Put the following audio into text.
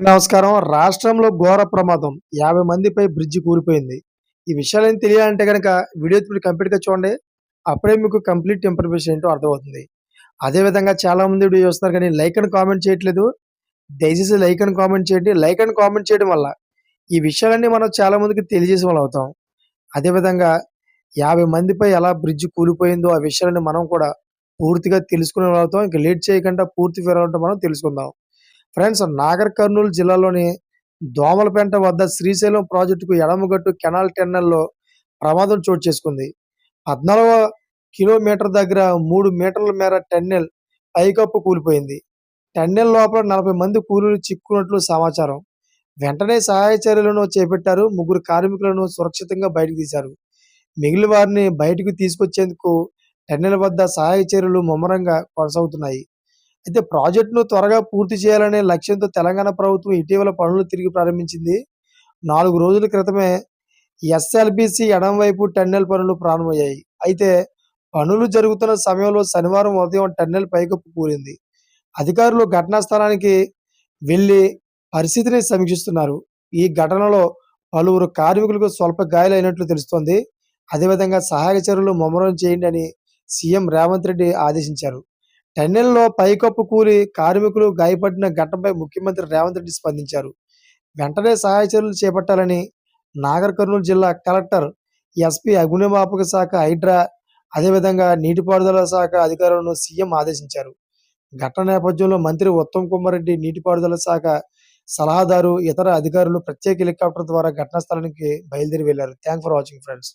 నమస్కారం. రాష్ట్రంలో ఘోర ప్రమాదం. యాభై మందిపై బ్రిడ్జి కూలిపోయింది. ఈ విషయాలు ఏం తెలియాలంటే కనుక వీడియో మీరు కంప్లీట్గా చూడండి. అప్పుడే మీకు కంప్లీట్ ఇన్ఫర్మేషన్ ఏంటో అర్థమవుతుంది. అదేవిధంగా చాలా మంది వీడియో చూస్తున్నారు కానీ లైక్ అని కామెంట్ చేయట్లేదు. దయచేసి లైక్ అని కామెంట్ చేయండి. లైక్ అని కామెంట్ చేయడం వల్ల ఈ విషయాలన్నీ మనం చాలా మందికి తెలియజేసే వాళ్ళు అవుతాం. అదేవిధంగా యాభై మందిపై ఎలా బ్రిడ్జ్ కూలిపోయిందో ఆ విషయాలని మనం కూడా పూర్తిగా తెలుసుకునే వాళ్ళతో ఇంకా లేట్ చేయకుండా పూర్తి వివరాలు మనం తెలుసుకుందాం. ఫ్రెండ్స్ నాగర్ కర్నూలు జిల్లాలోని దోమలపేంట వద్ద శ్రీశైలం ప్రాజెక్టుకు ఎడమగట్టు కెనాల్ టెన్నెల్లో ప్రమాదం చోటు చేసుకుంది. పద్నాలుగవ కిలోమీటర్ దగ్గర మూడు మీటర్ల మేర టెన్నెల్ పైకప్పు కూలిపోయింది. టెన్నెల్ లోపల నలభై మంది కూలీలు చిక్కున్నట్లు సమాచారం. వెంటనే సహాయ చర్యలను చేపట్టారు. ముగ్గురు కార్మికులను సురక్షితంగా బయటకు తీశారు. మిగిలిన వారిని బయటకు తీసుకొచ్చేందుకు టెన్నెల వద్ద సహాయ చర్యలు ముమ్మరంగా కొనసాగుతున్నాయి. అయితే ప్రాజెక్టును త్వరగా పూర్తి చేయాలనే లక్ష్యంతో తెలంగాణ ప్రభుత్వం ఇటీవల పనులు తిరిగి ప్రారంభించింది. నాలుగు రోజుల క్రితమే ఎస్ఎల్బిసి ఎడంవైపు టన్నెల్ పనులు ప్రారంభమయ్యాయి. అయితే పనులు జరుగుతున్న సమయంలో శనివారం ఉదయం టన్నెల్ పైకప్పు కూలింది అధికారులు ఘటనా స్థలానికి వెళ్ళి పరిస్థితిని సమీక్షిస్తున్నారు. ఈ ఘటనలో పలువురు కార్మికులకు స్వల్ప గాయాలైనట్లు తెలుస్తోంది. అదేవిధంగా సహాయక చర్యలు ముమ్మరం చేయండి అని సీఎం రేవంత్ రెడ్డి ఆదేశించారు. టెన్నెల్లో పైకప్పు కూలి కార్మికులు గాయపడిన ఘటనపై ముఖ్యమంత్రి రేవంత్ రెడ్డి స్పందించారు. వెంటనే సహాయ చర్యలు చేపట్టాలని నాగర్ కర్నూలు జిల్లా కలెక్టర్ ఎస్పీ అగ్నిమాపక శాఖ హైడ్రా అదేవిధంగా నీటిపారుదల శాఖ అధికారులను సీఎం ఆదేశించారు. ఘటన నేపథ్యంలో మంత్రి ఉత్తమ్ కుమార్ రెడ్డి నీటిపారుదల శాఖ సలహాదారు ఇతర అధికారులు ప్రత్యేక హెలికాప్టర్ ద్వారా ఘటనా స్థలానికి బయలుదేరి వెళ్ళారు థ్యాంక్ ఫర్ వాచింగ్ ఫ్రెండ్స్.